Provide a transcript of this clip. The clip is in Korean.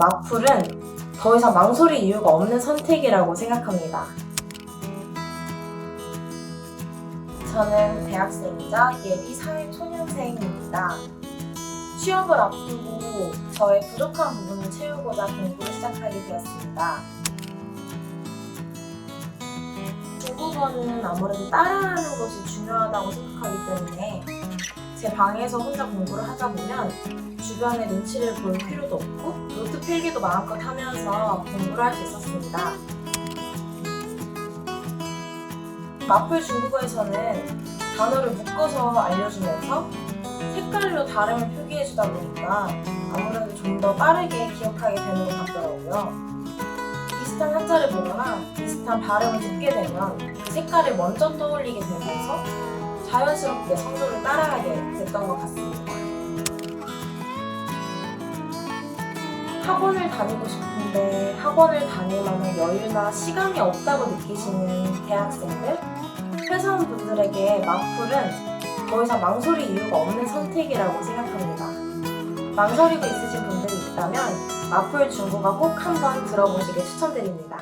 마풀은 더 이상 망설일 이유가 없는 선택이라고 생각합니다. 저는 대학생이자 예비 사회 초년생입니다. 취업을 앞두고 저의 부족한 부분을 채우고자 공부를 시작하게 되었습니다. 중국어는 아무래도 따라하는 것이 중요하다고 생각하기 때문에 제 방에서 혼자 공부를 하다 보면 주변의 눈치를 볼 필요도 없고 노트 필기도 마음껏 하면서 공부를 할 수 있었습니다. 마플 중국어에서는 단어를 묶어서 알려주면서 색깔로 다름을 표기해주다 보니까 아무래도 좀 더 빠르게 기억하게 되는 것 같더라고요. 비슷한 한자를 보거나 비슷한 발음을 듣게 되면 그 색깔을 먼저 떠올리게 되면서 자연스럽게 성조를 따라하게 됐던 것 같습니다. 학원을 다니고 싶은데 학원을 다닐 만한 여유나 시간이 없다고 느끼시는 대학생들, 회사원분들에게 마풀은 더 이상 망설일 이유가 없는 선택이라고 생각합니다. 망설이고 있으신 분들이 있다면 마풀 중고가 꼭 한번 들어보시길 추천드립니다.